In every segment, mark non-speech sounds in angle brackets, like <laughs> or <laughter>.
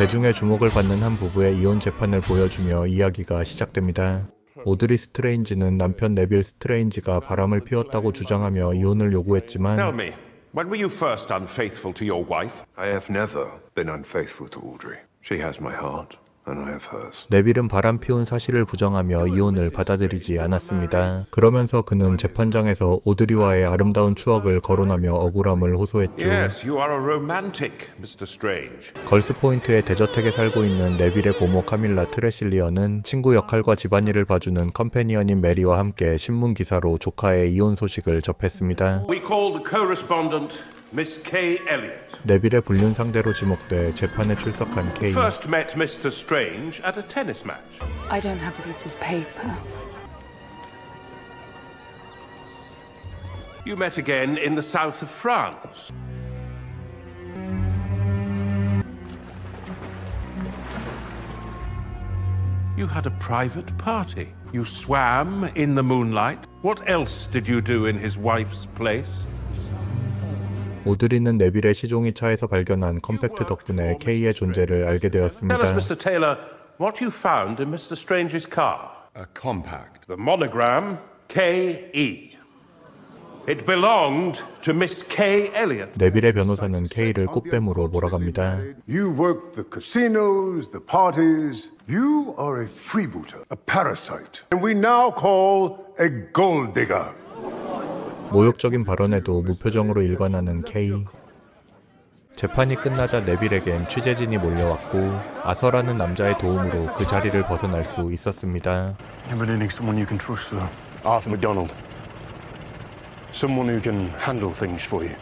대중의 주목을 받는 한 부부의 이혼 재판을 보여주며 이야기가 시작됩니다. 오드리 스트레인지는 남편 네빌 스트레인지가 바람을 피웠다고 주장하며 이혼을 Tell 요구했지만 me, when were you first unfaithful to your wife? I have never been unfaithful to Audrey. She has my heart, 네빌은 바람 피운 사실을 부정하며 이혼을 받아들이지 않았습니다. 그러면서 그는 재판장에서 오드리와의 아름다운 추억을 거론하며 억울함을 호소했죠. Yes, you are a romantic, Mr. Strange. 걸스포인트의 대저택에 살고 있는 네빌의 고모 카밀라 트레실리언은 친구 역할과 집안일을 봐주는 컴패니언인 메리와 함께 신문 기사로 조카의 이혼 소식을 접했습니다. We call the correspondent Miss Kay Elliott. 네빌의 불륜 상대로 지목돼 재판에 출석한 케이. First met Mr. Strange at a tennis match. I don't have a piece of paper. You met again in the south of France. You had a private party. You swam in the moonlight. What else did you do in his wife's place? 오드리는 네빌의 시종이 차에서 발견한 컴팩트 덕분에 케이의 존재를 알게 Tell us, 되었습니다. Mr. Taylor, what you found in Mr. Strange's car. A compact. The monogram K.E. It belonged to Miss Kay Elliott. 네빌의 변호사는 케이를 꽃뱀으로 몰아갑니다. You work the casinos, the parties. You are a freebooter, a parasite. And we now call a gold digger. 모욕적인 발언에도 무표정으로 일관하는 케이. 재판이 끝나자 네빌에겐 취재진이 몰려왔고 아서라는 남자의 도움으로 그 자리를 벗어날 수 있었습니다. Arthur MacDonald. Someone who can handle things for you.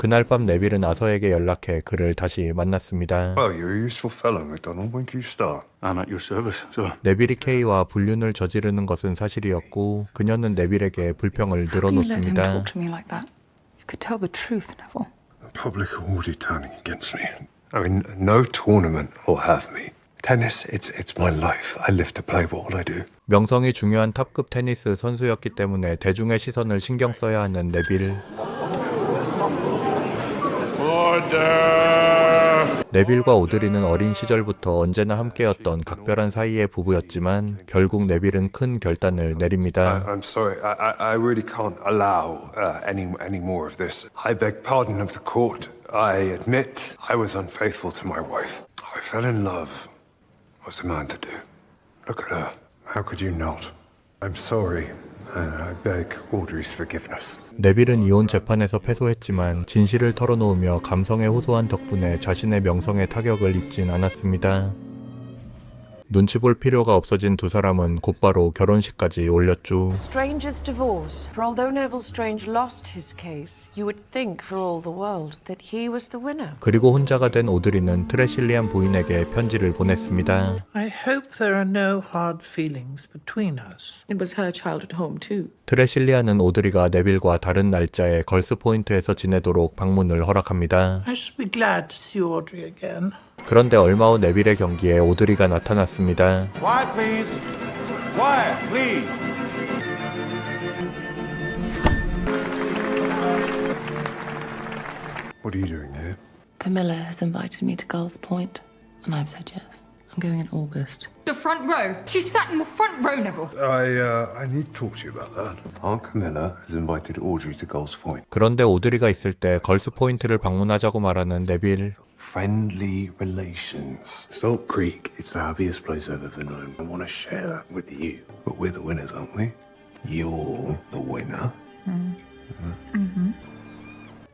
그날 밤 네빌은 아서에게 연락해 그를 다시 만났습니다. Well, you're a useful fellow, MacDonald. When can you start? I'm at your service, sir. 네빌이 케이와 불륜을 저지르는 것은 사실이었고 그녀는 네빌에게 불평을 늘어놓습니다. talk to me like that? You could tell the truth, Neville. The public are already turning against me. I mean, no tournament will have me. Tennis, it's it's my life. I live to play what I do. 명성이 중요한 탑급 테니스 선수였기 때문에 대중의 시선을 신경 써야 하는 네빌. 네빌과 오드리는 어린 시절부터 언제나 함께였던 각별한 사이의 부부였지만 결국 네빌은 큰 결단을 내립니다. I'm sorry. I, I, really can't allow uh, any any more of this. I beg pardon of the court. I admit I was unfaithful to my wife. I fell in love. What's a man to do? Look at her. How could you not? I'm sorry, 네빌은 이혼 재판에서 패소했지만 진실을 털어놓으며 감성에 호소한 덕분에 자신의 명성에 타격을 입진 않았습니다. 눈치 볼 필요가 없어진 두 사람은 곧바로 결혼식까지 올렸죠. Stranger's divorce. For although Neville Strange lost his case, you would think for all the world that he was the winner. 그리고 혼자가 된 오드리는 트레실리안 부인에게 편지를 보냈습니다. I hope there are no hard feelings between us. It was her child at home, too. 트레실리아는 오드리가 네빌과 다른 날짜에 걸스 포인트에서 지내도록 방문을 허락합니다. I should be glad to see Audrey again. 그런데 얼마 후 네빌의 경기에 오드리가 나타났습니다. Quiet, please. Quiet, please. What are you doing here? Camilla has invited me to Girls Point, and I've said yes. I'm going in August. The front row. She sat in the front row, Neville. I, uh, I need to talk to you about that. Aunt Camilla has invited Audrey to Gulls Point. 그런데 오드리가 있을 때 걸스 포인트를 방문하자고 말하는 네빌. Friendly relations. Salt Creek, it's the happiest place I've ever known. I want to share that with you. But we're the winners, aren't we? You're the winner.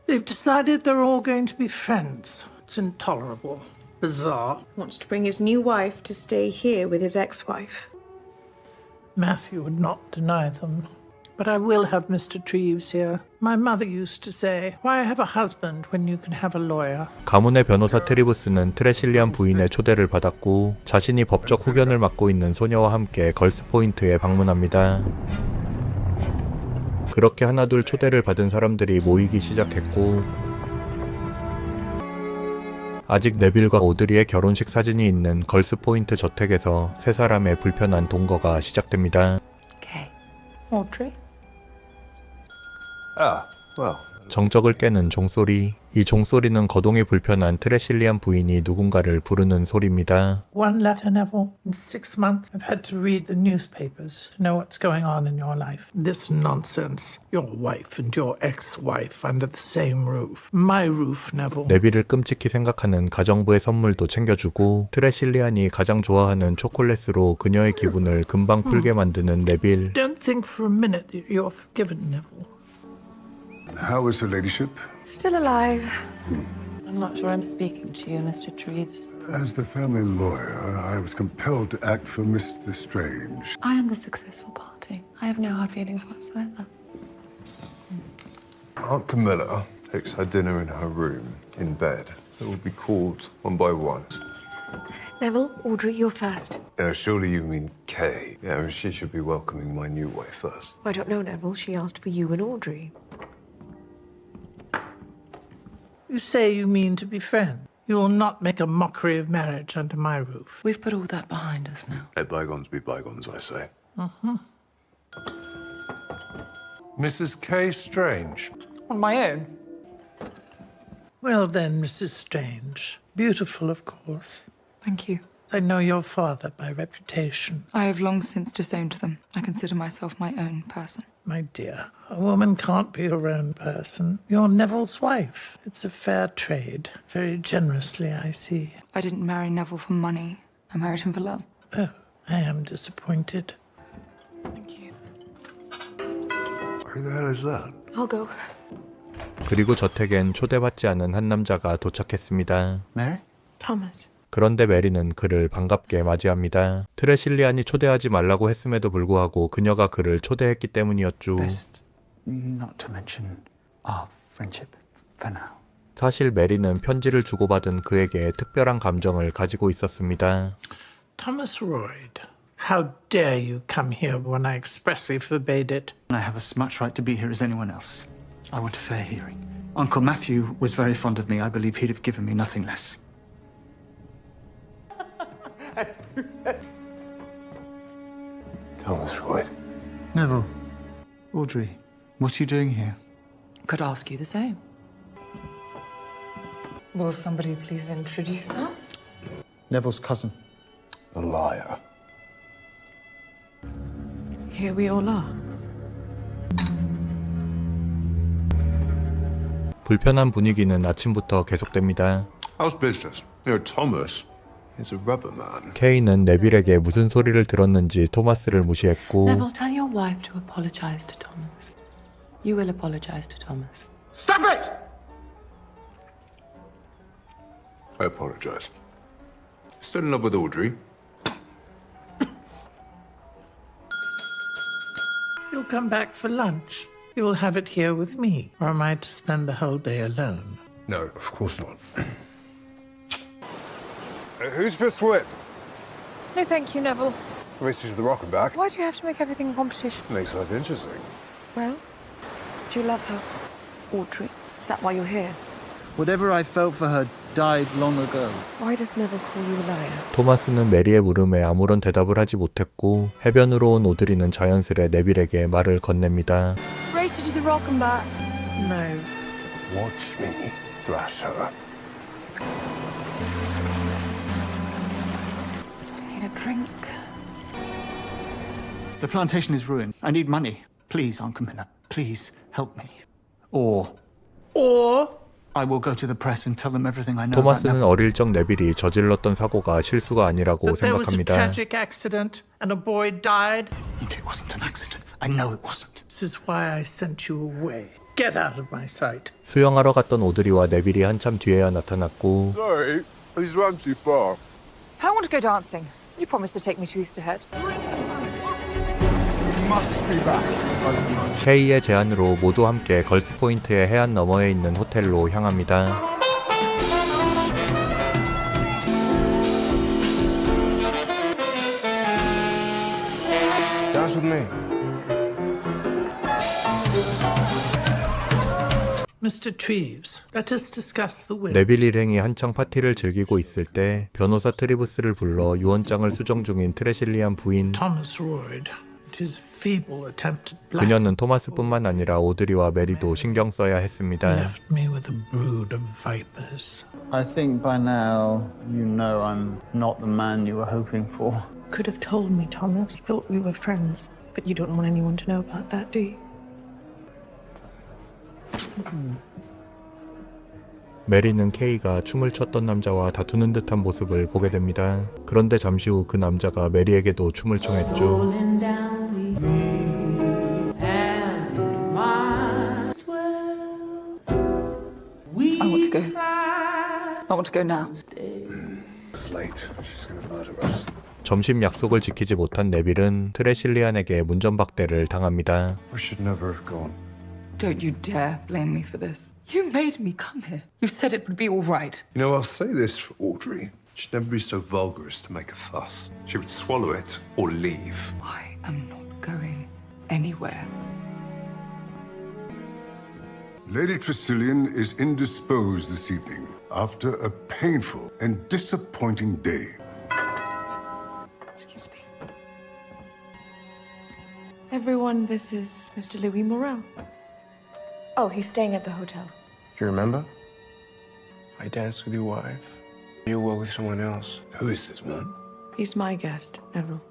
They've decided they're all going to be friends. It's intolerable. Bizarre. Wants to bring his new wife to stay here with his ex wife. Matthew would not deny them. But I will have Mr. Treves here. My mother used to say, Why have a husband when you can have a lawyer? 가문의 변호사 트리브스는 트레실리안 부인의 초대를 받았고 자신이 법적 후견을 맡고 있는 소녀와 함께 걸스 포인트에 방문합니다. 그렇게 하나둘 초대를 받은 사람들이 모이기 시작했고 아직 네빌과 오드리의 결혼식 사진이 있는 걸스 포인트 저택에서 세 사람의 불편한 동거가 시작됩니다. Okay. Audrey? Ah, well, 정적을 깨는 종소리. 이 종소리는 거동이 불편한 트레실리안 부인이 누군가를 부르는 소리입니다. One letter, Neville. In six months, I've had to read the newspapers to know what's going on in your life. This nonsense. Your wife and your ex-wife under the same roof. My roof, Neville. 네빌을 끔찍히 생각하는 가정부의 선물도 챙겨주고 트레실리안이 가장 좋아하는 초콜릿으로 그녀의 기분을 금방 풀게 만드는 네빌. Don't think for a minute that you're forgiven, Neville. How is her ladyship? Still alive. I'm not sure I'm speaking to you, Mr. Treves. As the family lawyer, I was compelled to act for Mr. Strange. I am the successful party. I have no hard feelings whatsoever. Aunt Camilla takes her dinner in her room, in bed. So it will be called one by one. Neville, Audrey, you're first. Uh, surely you mean Kay. Yeah, she should be welcoming my new wife first. I don't know, Neville. She asked for you and Audrey. You say you mean to be friends. You will not make a mockery of marriage under my roof. We've put all that behind us now. Let bygones be bygones, I say. Mm-hmm. Mrs. K. Strange. On my own. Well then, Mrs. Strange. Beautiful, of course. Thank you. I know your father by reputation. I have long since disowned them. I consider myself my own person. My dear, a woman can't be her own person. You're Neville's wife. It's a fair trade. Very generously, I see. I didn't marry Neville for money. I married him for love. Oh, I am disappointed. Thank you. Who the hell is that? I'll go. 그리고 저택엔 초대받지 않은 한 남자가 도착했습니다. Mary? Thomas. 그런데 메리는 그를 반갑게 맞이합니다. 트레실리안이 초대하지 말라고 했음에도 불구하고 그녀가 그를 초대했기 때문이었죠. 사실 메리는 편지를 주고받은 그에게 특별한 감정을 가지고 있었습니다. Thomas Royd, how dare you come here when I expressly forbade it? I have as much right to be here as anyone else. I want a fair hearing. Uncle Matthew was very fond of me. I believe he'd have given me nothing less. <laughs> Thomas Royd. Neville. Audrey, what are you doing here? Could ask you the same. Will somebody please introduce us? Neville's cousin. A liar. Here we all are. 불편한 분위기는 아침부터 계속됩니다. How's business? You know, Thomas is a rubber man. 케이는 네빌에게 무슨 소리를 들었는지 토마스를 무시했고 Neville, tell your wife to apologize to Thomas. You will apologize to Thomas. Stop it! I apologize. Still in love with Audrey? You'll come back for lunch. You'll have it here with me, or am I to spend the whole day alone? No, of course not. <clears throat> Uh, who's for swim? No, thank you, Neville. This is the rock and back. Why do you have to make everything a competition? Makes life interesting. Well, do you love her? Audrey. Is that why you're here? Whatever I felt for her died long ago. Why does Neville call you a liar? 토마스는 메리의 물음에 아무런 대답을 하지 못했고 해변으로 온 오드리는 자연스레 네빌에게 말을 건넵니다. Race to the rock and back. No. Watch me thrash her. Need a drink. The plantation is ruined. I need money. Please, Aunt Camilla. Please help me. Or Or I will go to the press and tell them everything I know about 토마스는 Neville. 어릴 적 네빌이 저질렀던 사고가 실수가 아니라고 that there was a 생각합니다. tragic accident and a boy died. It wasn't an accident. I know it wasn't. This is why I sent you away. Get out of my sight. 수영하러 갔던 오드리와 네빌이 한참 뒤에야 나타났고 Sorry, he's run too far. I want to go dancing. You promised to take me to Easterhead. 케이의 제안으로 모두 함께 걸스 포인트의 해안 너머에 있는 호텔로 향합니다. 네빌 일행이 한창 파티를 즐기고 있을 때 변호사 트리브스를 불러 유언장을 수정 중인 트레실리안 부인 Thomas Royd, it his feeble attempt at 그녀는 토마스뿐만 아니라 오드리와 메리도 신경 써야 했습니다. left me with a brood of vipers. I think by now you know I'm not the man you were hoping for. Could have told me, Thomas. I thought we were friends. But you don't want anyone to know about that, do you? 메리는 케이가 춤을 췄던 남자와 다투는 듯한 모습을 보게 됩니다. 그런데 잠시 후 그 남자가 메리에게도 춤을 춰했죠. I want to go. I want to go now. It's late. She's going to murder us. 점심 약속을 지키지 못한 네빌은 트레실리안에게 문전박대를 당합니다. We should never have gone. Don't you dare blame me for this. You made me come here. You said it would be all right. You know, I'll say this for Audrey. She'd never be so vulgar as to make a fuss. She would swallow it or leave. I am not going anywhere. Lady Tressilian is indisposed this evening after a painful and disappointing day. Excuse me. Everyone, this is Mr. Louis Morel. Oh, he's staying at the hotel. You remember? I danced with your wife. You were with someone else. Who is this man? He's my guest, Neville.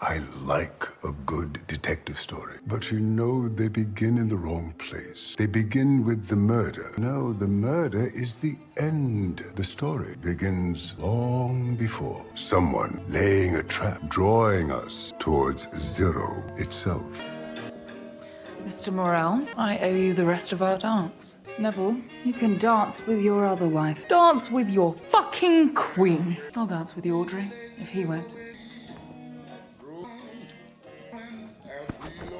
I like a good detective story. But you know, they begin in the wrong place. They begin with the murder. No, the murder is the end. The story begins long before. Someone laying a trap, drawing us towards Zero itself. Mr. Morel, I owe you the rest of our dance. Neville, you can dance with your other wife. Dance with your fucking queen. I'll dance with Audrey, if he won't.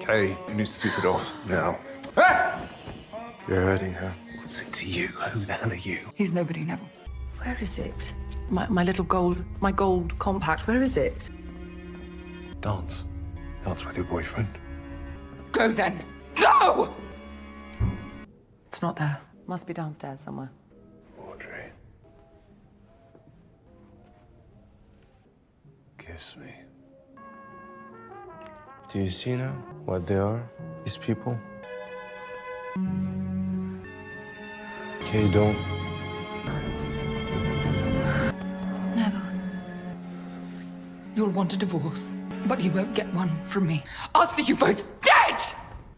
Kay, you need to sleep it off now. Ah! You're hurting her. What's it to you? Who the hell are you? He's nobody, Neville. Where is it? My, my little gold, my gold compact, where is it? Dance. Dance with your boyfriend. Go then. Go! It's not there. Must be downstairs somewhere. Audrey. Kiss me. Do you see now what they are? These people? Kay, don't. Never. You'll want a divorce, but you won't get one from me. I'll see you both dead!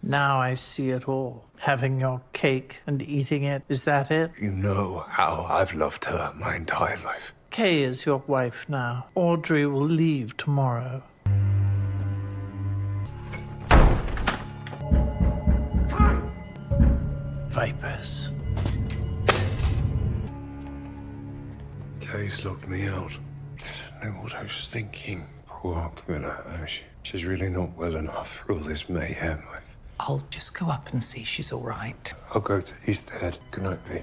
Now I see it all. Having your cake and eating it, is that it? You know how I've loved her my entire life. Kay is your wife now. Audrey will leave tomorrow. Vipers. Kay's locked me out. I don't know what I was thinking. Poor Camilla. Oh, uh, she's really not well enough for all this mayhem. I've, I'll just go up and see she's all right. I'll go to Easthead. Good night, B.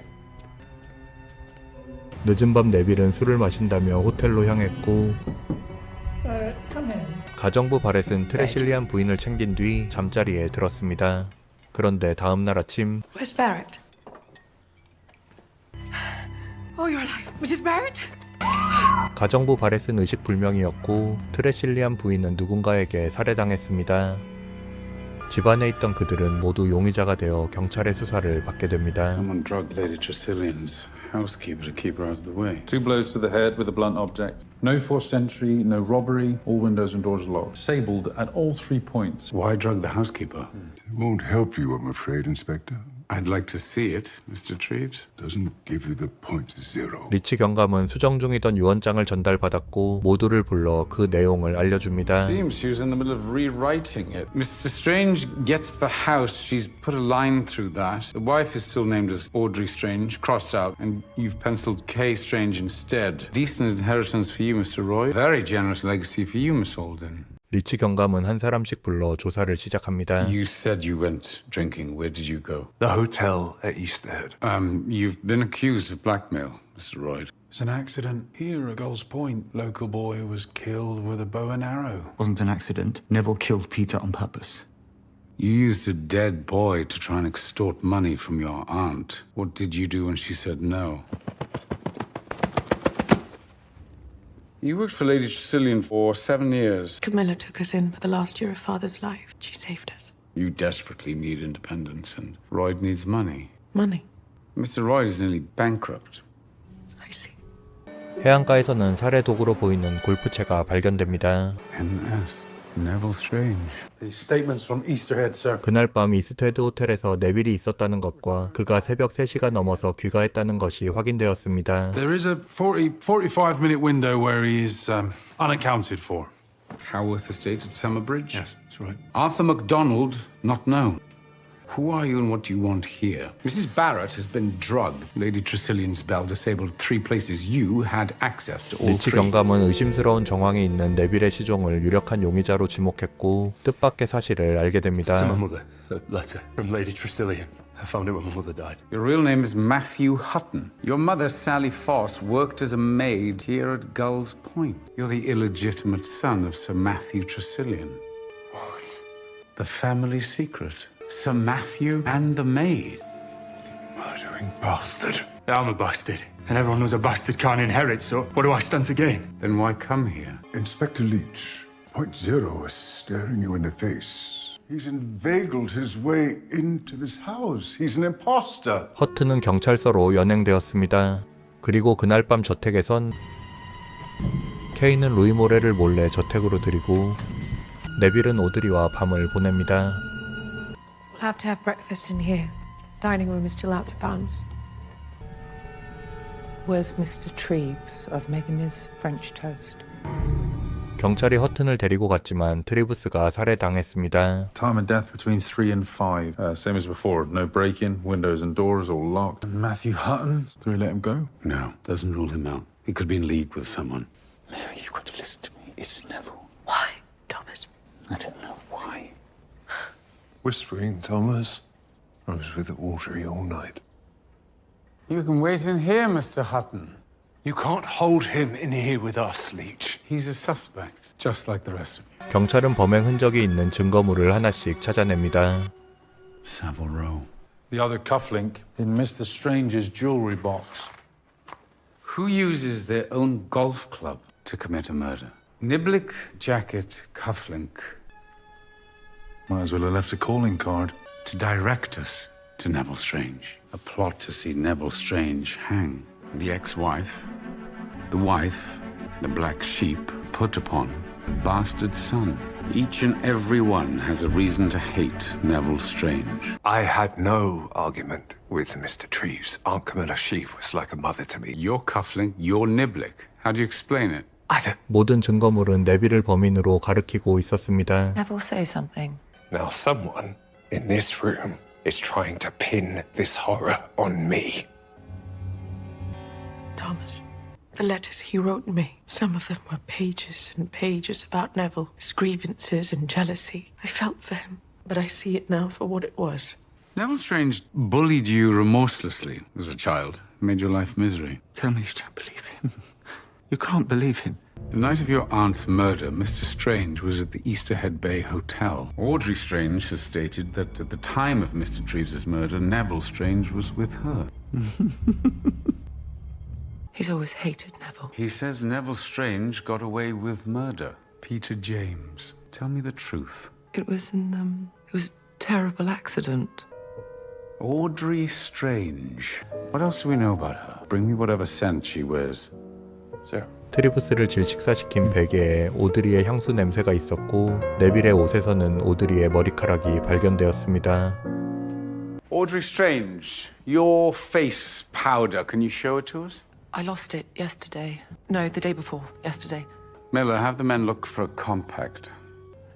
늦은 밤 네빌은 술을 마신다며 호텔로 향했고 Uh, come in. 가정부 바렛은 트레실리안 부인을 챙긴 뒤 잠자리에 들었습니다. 그런데 다음 날 아침 Where's Barrett? Oh, you're alive. Mrs. Barrett? 가정부 바렛은 의식불명이었고 트레실리안 부인은 누군가에게 살해당했습니다. 집안에 있던 그들은 모두 용의자가 되어 경찰의 수사를 받게 됩니다. Someone drugged Lady Tressilian's housekeeper to keep her out of the way. Two blows to the head with a blunt object. No forced entry, no robbery, all windows and doors locked. Disabled at all three points. Why drug the housekeeper? It won't help you, I'm afraid, Inspector. I'd like to see it, Mr. Treves. Doesn't give you the point zero. 리치 경감은 수정 중이던 유언장을 전달받았고 모두를 불러 그 내용을 알려줍니다. Seems she was in the middle of rewriting it. Mr. Strange gets the house. She's put a line through that. The wife is still named as Audrey Strange, crossed out, and you've penciled Kay Strange instead. Decent inheritance for you, Mr. Roy. Very generous legacy for you, Miss Alden. 리치 경감은 한 사람씩 불러 조사를 시작합니다. You said you went drinking. Where did you go? The hotel at Easthead. Um, you've been accused of blackmail, Mr. Royd. It's an accident. Here at Gull's Point, local boy was killed with a bow and arrow. Wasn't an accident. Neville killed Peter on purpose. You used a dead boy to try and extort money from your aunt. What did you do when she said no? You worked for Lady Tressilian for seven years. Camilla took us in for the last year of Father's life. She saved us. You desperately need independence, and Royd needs money. Money. Mr. Royd is nearly bankrupt. I see. 해안가에서는 살해 도구로 보이는 골프채가 발견됩니다. MS. Neville Strange. These statements from Easterhead, sir. 그날 밤 이스트헤드 호텔에서 네빌이 있었다는 것과 그가 새벽 3시가 넘어서 귀가했다는 것이 확인되었습니다. There is a 40, 45 minute window where he is um, unaccounted for. Haworth Estate at Summerbridge? Yes, that's right. Arthur MacDonald, not known. Who are you and what do you want here? Mrs. Barrett has been drugged. Lady Tressilian's bell disabled three places. You had access to all 리치 three. 경감은 의심스러운 정황에 있는 네빌의 시종을 유력한 용의자로 지목했고 뜻밖의 사실을 알게 됩니다. To my mother. A letter from Lady Tressilian. I found it when my mother died. Your real name is Matthew Hutton. Your mother, Sally Foss, worked as a maid here at Gull's Point. You're the illegitimate son of Sir Matthew Tressilian. What? The family secret. Sir Matthew and the maid. Murdering bastard. I'm a bastard. And everyone knows a bastard can't inherit, so what do I stand to gain? Then why come here? Inspector Leach, Point Zero is staring you in the face. He's inveigled his way into this house. He's an imposter. 허트는 경찰서로 연행되었습니다. 그리고 그날 밤 저택에선 케이는 루이 모레를 몰래 저택으로 들이고 네빌은 오드리와 밤을 보냅니다. We'll have to have breakfast in here. Dining room is still out of bounds. Where's Mr. Treves? I've made him his French toast. 경찰이 허튼을 데리고 갔지만 트리브스가 살해당했습니다. Time of death between 3 and 5. Uh, same as before. No break in, windows and doors all locked. And Matthew Hutton, do we let him go? No, doesn't rule him out. He could be in league with someone. Mary, you've got to listen to me. It's Neville. Why, Thomas? I don't know why. Whispering, Thomas. I was with Audrey all night. You can wait in here, Mr. Hutton. You can't hold him in here with us, Leech. He's a suspect, just like the rest of you. 경찰은 범행 흔적이 있는 증거물을 하나씩 찾아냅니다. Savile Row. The other cufflink in Mr. Strange's jewelry box. Who uses their own golf club to commit a murder? Niblick, jacket, cufflink. Might as well have left a calling card. To direct us to Neville Strange. A plot to see Neville Strange hang. The ex-wife, the wife, the black sheep put upon, the bastard son. Each and every one has a reason to hate Neville Strange. I had no argument with Mr. Treves. Aunt Camilla Sheep was like a mother to me. Your cufflink, your Niblick. How do you explain it? I don't. 모든 증거물은 네빌을 범인으로 가리키고 있었습니다. Neville, say something. Now, someone in this room is trying to pin this horror on me. Thomas, the letters he wrote me, some of them were pages and pages about Neville, his grievances and jealousy. I felt for him, but I see it now for what it was. Neville Strange bullied you remorselessly as a child, made your life misery. Tell me you don't believe him. <laughs> You can't believe him. The night of your aunt's murder, Mr. Strange was at the Easterhead Bay Hotel. Audrey Strange has stated that at the time of Mr. Treves's murder, Neville Strange was with her. <laughs> He's always hated Neville. He says Neville Strange got away with murder. Peter James, tell me the truth. It was an, um, it was a terrible accident. Audrey Strange. What else do we know about her? Bring me whatever scent she wears. Sir. 트리브스를 질식사시킨 베개에 오드리의 향수 냄새가 있었고 네빌의 옷에서는 오드리의 머리카락이 발견되었습니다. Audrey Strange, your face powder, can you show it to us? I lost it yesterday. No, the day before. Yesterday. Miller, have the men look for a compact.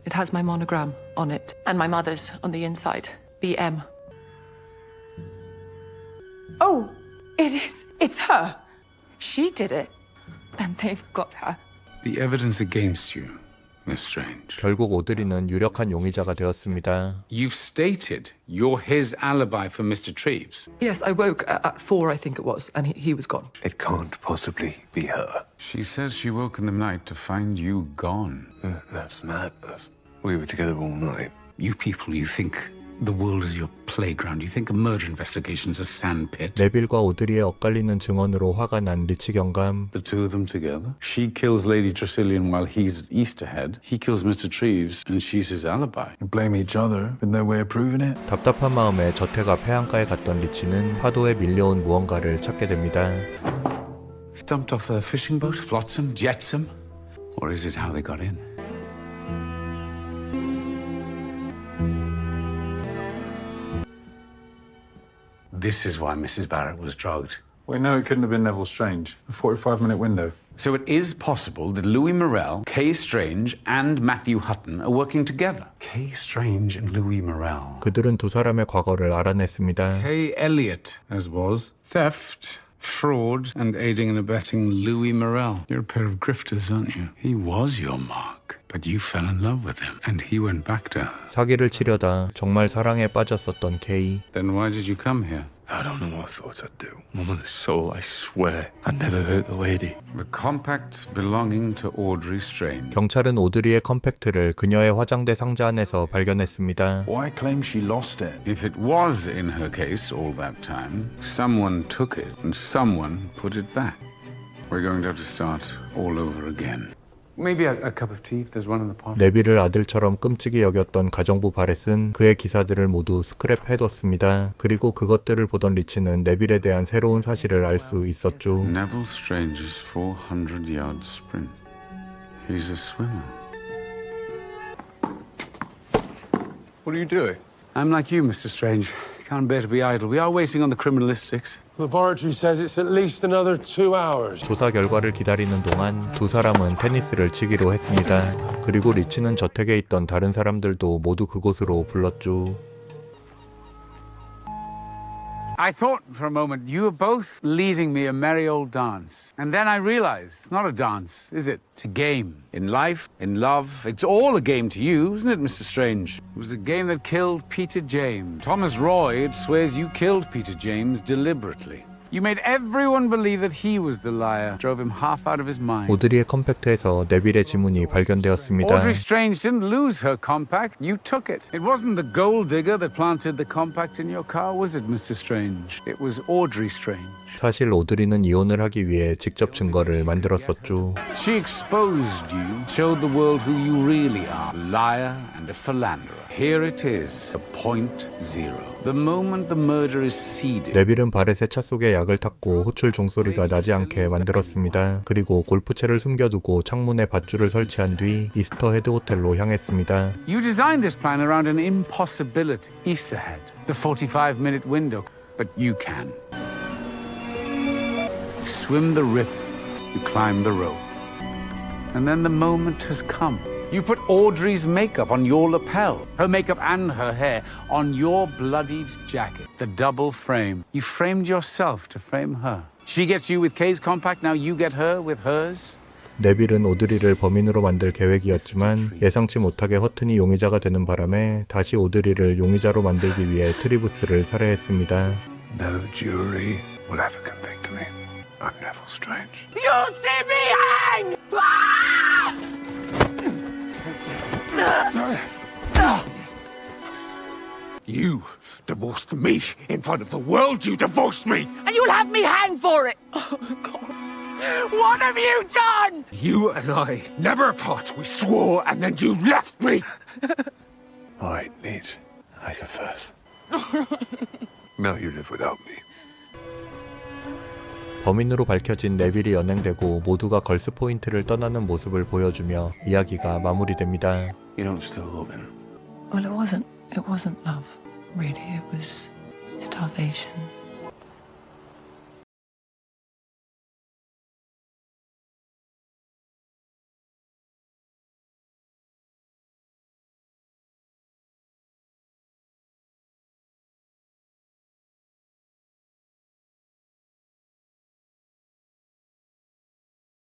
It has my monogram on it and my mother's on the inside. BM. Oh, it is. It's her. She did it. And they've got her. The evidence against you, Miss Strange. 결국 오드리는 유력한 용의자가 되었습니다. You've stated you're his alibi for Mr. Treves. Yes, I woke at, at four, I think it was, and he, he was gone. It can't possibly be her. She says she woke in the night to find you gone. Uh, that's madness. We were together all night. You people, you think the world is your playground. You think a murder investigation's a sandpit. 네빌과 오드리의 엇갈리는 증언으로 화가 난 리치 경감. The two of them together. She kills Lady Tresillian while he's at Easterhead. He kills Mr. Treves, and she's his alibi. You blame each other, but no way of proving it. 답답한 마음에 저태가 폐양가에 갔던 리치는 파도에 밀려온 무언가를 찾게 됩니다. Dumped off a fishing boat, flotsam, jetsam? Or is it how they got in? This is why Mrs. Barrett was drugged. We know it couldn't have been Neville Strange. A 45 minute window. So it is possible that Louis Morel, Kay Strange, and Matthew Hutton are working together. Kay Strange and Louis Morel. 그들은 두 사람의 과거를 알아냈습니다. Kay Elliott, as was. Theft, fraud, and aiding and abetting Louis Morel. You're a pair of grifters, aren't you? He was your mark, but you fell in love with him, and he went back to her. 사기를 치려다 정말 사랑에 빠졌었던 케이. Then why did you come here? I don't know what I thought I'd do. My mother's soul, I swear. I never hurt the lady. The compact belonging to Audrey Strange. 경찰은 오드리의 컴팩트를 그녀의 화장대 상자 안에서 발견했습니다. Why claim she lost it? If it was in her case all that time, someone took it and someone put it back. We're going to have to start all over again. Maybe a, a cup of tea if there's one in the pot. 네빌을 아들처럼 끔찍이 여겼던 가정부 바렛은 그의 기사들을 모두 스크랩해뒀습니다. 그리고 그것들을 보던 리치는 네빌에 대한 새로운 사실을 알 수 있었죠. Neville Strange's 400 yard sprint. He's a swimmer. What are you doing? I'm like you, Mr. Strange. Can't bear to be idle. We are waiting on the criminalistics. Laboratory says it's at least another two hours. 조사 결과를 기다리는 동안 두 사람은 테니스를 치기로 했습니다. 그리고 리치는 저택에 있던 다른 사람들도 모두 그곳으로 불렀죠. I thought for a moment you were both leading me a merry old dance. And then I realized it's not a dance, is it? It's a game. In life, in love, it's all a game to you, isn't it, Mr. Strange? It was a game that killed Peter James. Thomas Royd swears you killed Peter James deliberately. You made everyone believe that he was the liar, drove him half out of his mind. 오드리의 컴팩트에서 네빌의 지문이 발견되었습니다. Audrey Strange didn't lose her compact. You took it. It wasn't the gold digger that planted the compact in your car, was it, Mr. Strange? It was Audrey Strange. 사실 오드리는 이혼을 하기 위해 직접 증거를 만들었었죠. She exposed you, showed the world who you really are. A liar and a philanderer. Here it is, a point zero. The moment the murder is seeded. 네빌은 바렛의 차 속에 약을 탔고 호출 종소리가 나지 않게 만들었습니다. 그리고 골프채를 숨겨두고 창문에 밧줄을 설치한 뒤 이스터 헤드 호텔로 향했습니다. You designed this plan around an impossibility. Easterhead, the 45 minute window. But you can. You swim the rip, you climb the rope. And then the moment has come. You put Audrey's makeup on your lapel, her makeup and her hair on your bloodied jacket, the double frame. You framed yourself to frame her. She gets you with Kay's compact, now you get her with hers. 네빌은 오드리를 범인으로 만들 계획이었지만 예상치 못하게 허튼이 용의자가 되는 바람에 다시 오드리를 용의자로 만들기 위해 트리부스를 살해했습니다. No jury will ever convict me. I'm Neville Strange. You see me hang! You divorced me in front of the world. You divorced me. And you'll have me hang for it! Oh, God. What have you done? You and I never apart. We swore, and then you left me. <laughs> All right, Nate. I confess. <laughs> now you live without me. 범인으로 밝혀진 네빌이 연행되고 모두가 걸스 포인트를 떠나는 모습을 보여주며 이야기가 마무리됩니다. You don't still love him. Well, it wasn't. It wasn't love, really. It was starvation.